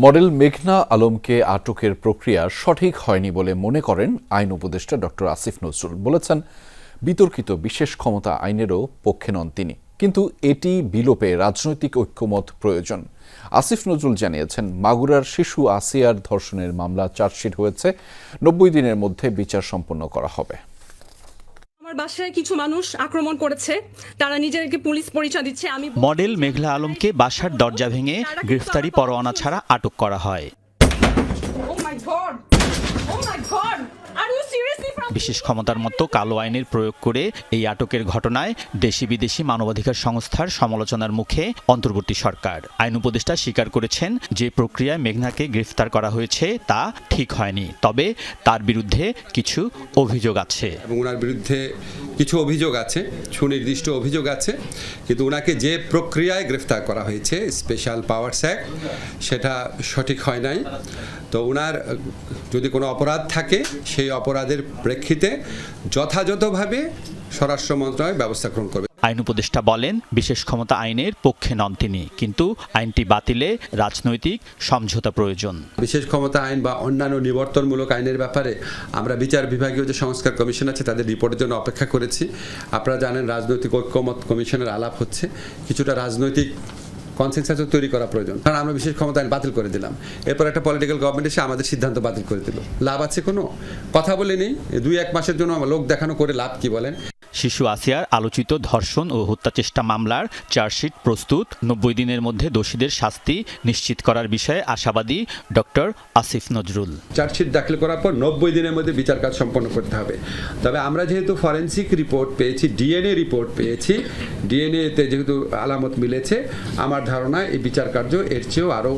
Model মেঘনা আলমকে আটকের প্রক্রিয়া সঠিক হয়নি বলে মনে করেন আইন উপদেষ্টা ডক্টর আসিফ নজরুল। বলেছেন, বিতর্কিত বিশেষ ক্ষমতা আইনেরও পক্ষে নন তিনি। কিন্তু এটি বিলোপে রাজনৈতিক ঐক্যমত প্রয়োজন। আসিফ নজরুল জানিয়েছেন, মাগুরার শিশু আসিয়ার ধর্ষণের মামলা চার্জশিট হয়েছে। নব্বই দিনের মধ্যে বিচার সম্পন্ন করা হবে। আমার বাসায় কিছু মানুষ আক্রমণ করেছে। তারা নিজেদেরকে পুলিশ পরিচয় দিচ্ছে আমি মডেল মেঘলা আলমকে বাসার দরজা ভেঙে গ্রেফতারি পরোয়ানা ছাড়া আটক করা হয়। ও মাই গড ও মাই গড বিশেষ ক্ষমতার মতো কালো আইনের প্রয়োগ করে এই আটকের ঘটনায় দেশি বিদেশি মানবাধিকার সংস্থার সমালোচনার মুখে অন্তর্বর্তী সরকার। আইন উপদেষ্টা স্বীকার করেছেন যে প্রক্রিয়ায় মেঘনাকে গ্রেফতার করা হয়েছে তা ঠিক হয়নি, তবে তার বিরুদ্ধে কিছু অভিযোগ আছে। এবং ওনার বিরুদ্ধে কিছু অভিযোগ আছে, সুনির্দিষ্ট অভিযোগ আছে, কিন্তু ওনাকে যে প্রক্রিয়ায় গ্রেফতার করা হয়েছে, স্পেশাল পাওয়ারস অ্যাক্ট, সেটা সঠিক হয় নাই। তো ওনার যদি কোনো অপরাধ থাকে, সেই অপরাধের প্রেক্ষিতে যথাযথভাবে স্বরাষ্ট্র মন্ত্রণালয় ব্যবস্থা গ্রহণ করবে। আইন উপদেষ্টা বলেন বিশেষ ক্ষমতা আইনের পক্ষে নন তিনি কিন্তু আইনটি বাতিলে রাজনৈতিক সমঝোতা প্রয়োজন। বিশেষ ক্ষমতা আইন বা অন্যান্য নিবর্তনমূলক আইনের ব্যাপারে আমরা বিচার বিভাগীয় যে সংস্কার কমিশন আছে তাদের রিপোর্টের জন্য অপেক্ষা করেছি। আপনারা জানেন রাজনৈতিক ঐক্যমত কমিশনের আলাপ হচ্ছে। কিছুটা রাজনৈতিক কনসেন্সাসও তৈরি করা প্রয়োজন। কারণ আমরা বিশেষ ক্ষমতা আইন বাতিল করে দিলাম। এরপর একটা পলিটিক্যাল গভর্নমেন্ট এসে আমাদের সিদ্ধান্ত বাতিল করে দিল। লাভ আছে কোনো? কথা বলে নেই। দুই এক মাসের জন্য আমার লোক দেখানো করে লাভ কি বলেন? শিশু আসিয়ার আলোচিত ধর্ষণ ও হত্যা চেষ্টা মামলার চার্জশিট প্রস্তুত। নব্বই দিনের মধ্যে দোষীদের শাস্তি নিশ্চিত করার বিষয়ে আশাবাদী ডক্টর আসিফ নজরুল। চার্জশিট দাখিল করার পর নব্বই দিনের মধ্যে বিচার কাজ সম্পন্ন করতে হবে। তবে আমরা যেহেতু ফরেন্সিক রিপোর্ট পেয়েছি, ডিএনএ রিপোর্ট পেয়েছি, ডিএনএতে যেহেতু আলামত মিলেছে, আমার ধারণা এই বিচার কার্য এর চেয়েও আরও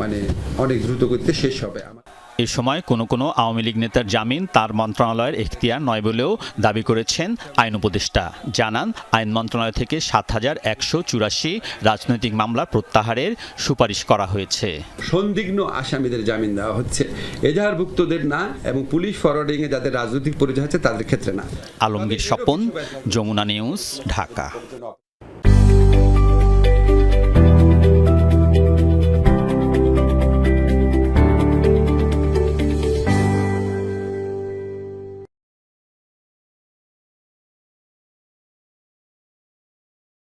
মানে অনেক দ্রুত গতিতে শেষ হবে। আমার এ সময় কোনো কোনো আওয়ামী লীগ নেতার জামিন তার মন্ত্রণালয়ের এখতিয়ার নয় বলেও দাবি করেছেন আইন উপদেষ্টা। জানান আইন মন্ত্রণালয় থেকে সাত হাজার একশো চুরাশি রাজনৈতিক মামলা প্রত্যাহারের সুপারিশ করা হয়েছে। সন্দিগ্ন আসামিদের জামিন দেওয়া হচ্ছে। এজাহারভুক্তদের না এবং পুলিশ ফরওয়ার্ডিংয়ে যাদের রাজনৈতিক পরিচয় আছে তাদের ক্ষেত্রে না। আলমগীর স্বপন যমুনা নিউজ ঢাকা।